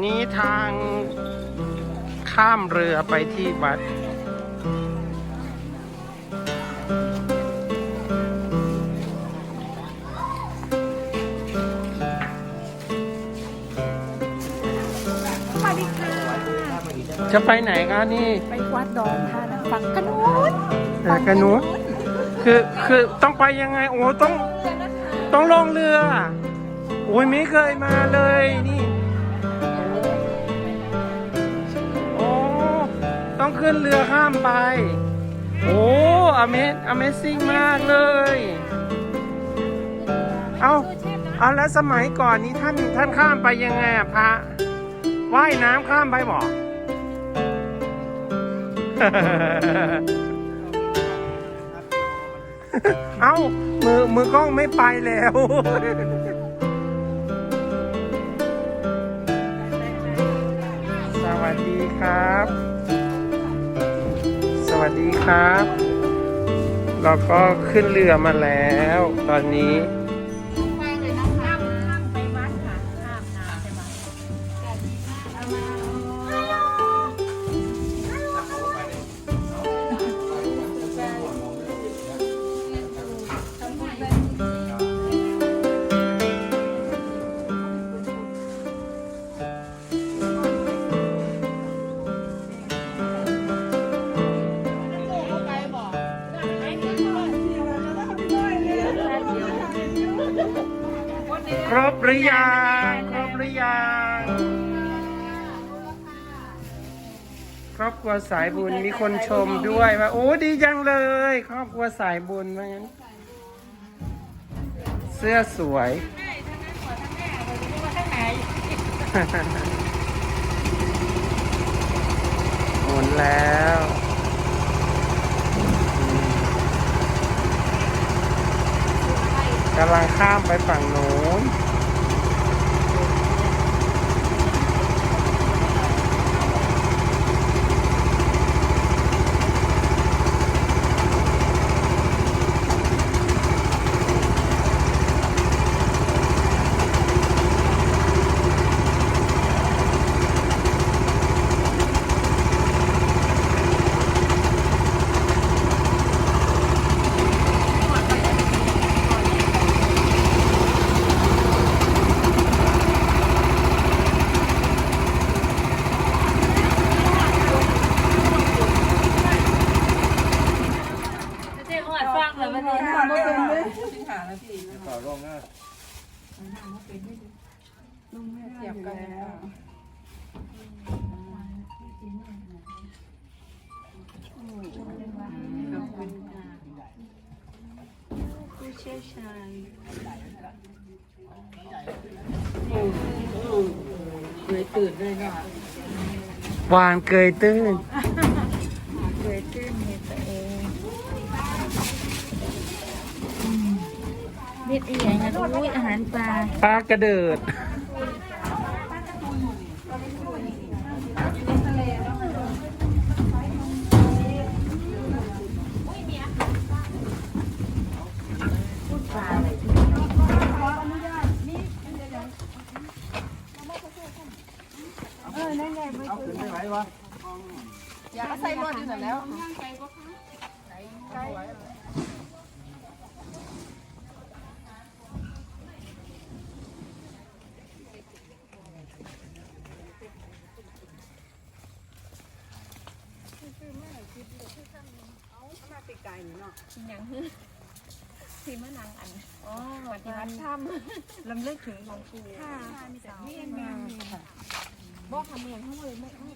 นี้ทางข้ามเรือไปที่วัดสวัสดีค่ะ จะไปไหนกันนี่ไปวัดดอนค่ะนะฝั่งกระนุนแต่กันนู้นคือคือต้องไปยังไงโอ้ต้อง ต้องลงเรือ โอ้ยไม่เคยมาเลยนี่ ต้องขึ้นเรือข้ามไป โอ้อเมซอเมซิ่งมากเลย เอาเอาแล้วสมัยก่อนนี้ท่านท่านข้ามไปยังไงอะพระว่ายน้ำข้ามไปบอกเอ้า มือมือกล้องไม่ไปแล้ว สวัสดีครับ วัสดีครับ เราก็ขึ้นเรือมาแล้ว ตอนนี้ รบหรือยังครบหรือยังครอบครัวสายบุญมีคนชมด้วยว่าโอ้ดีจังเลย ครอบครัวสายบุญว่างั้น เสื้อสวย หมุนแล้ว กำลังข้ามไปฝั่งโน้น เจ๊อ้วนฟังเลยวันนี้ ผู้เชี่ยวชาญเคยตื่นเลยเนาะวานเกยตื้น เคยตื้นเห็นตัวเอง เม็ดอีหยังนะอุ้ยอาหารปลาปลากระเดิดอย่าใส่รถอยู่นั่นแล้ว ยังฮึที่มะนังอันอ๋อปฏิบัติธรรมลำลึกถึงหลวงปู่ค่ะเมียนเมียนบอกคำเมียนเขาเลยไม่ไม่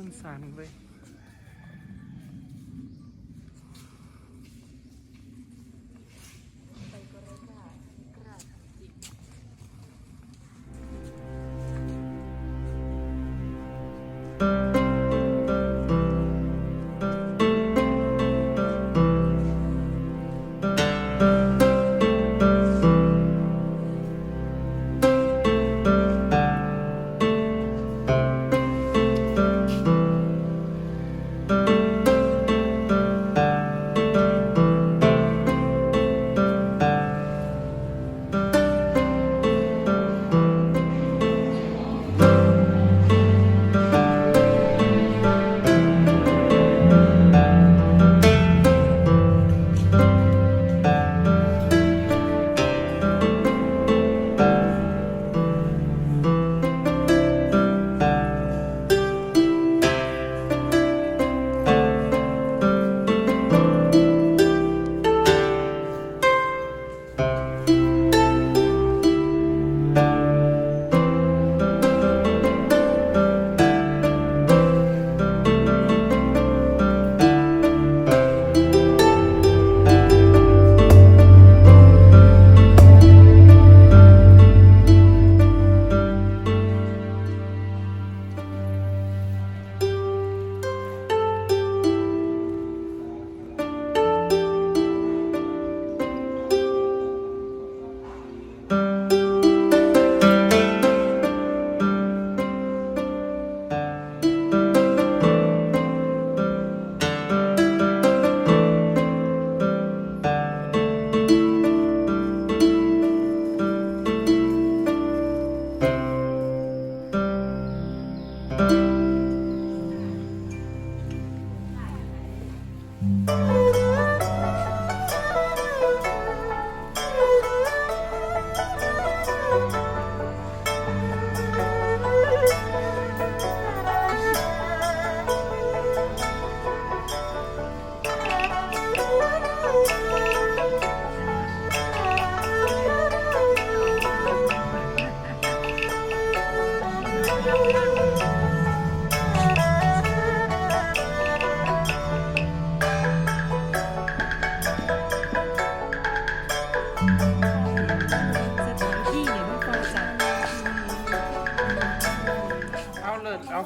มันสั่นเว้ย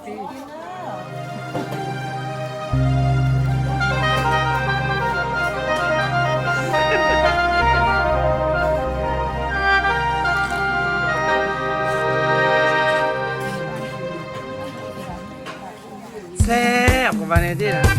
พี่แซ่บกว่าในที่นะ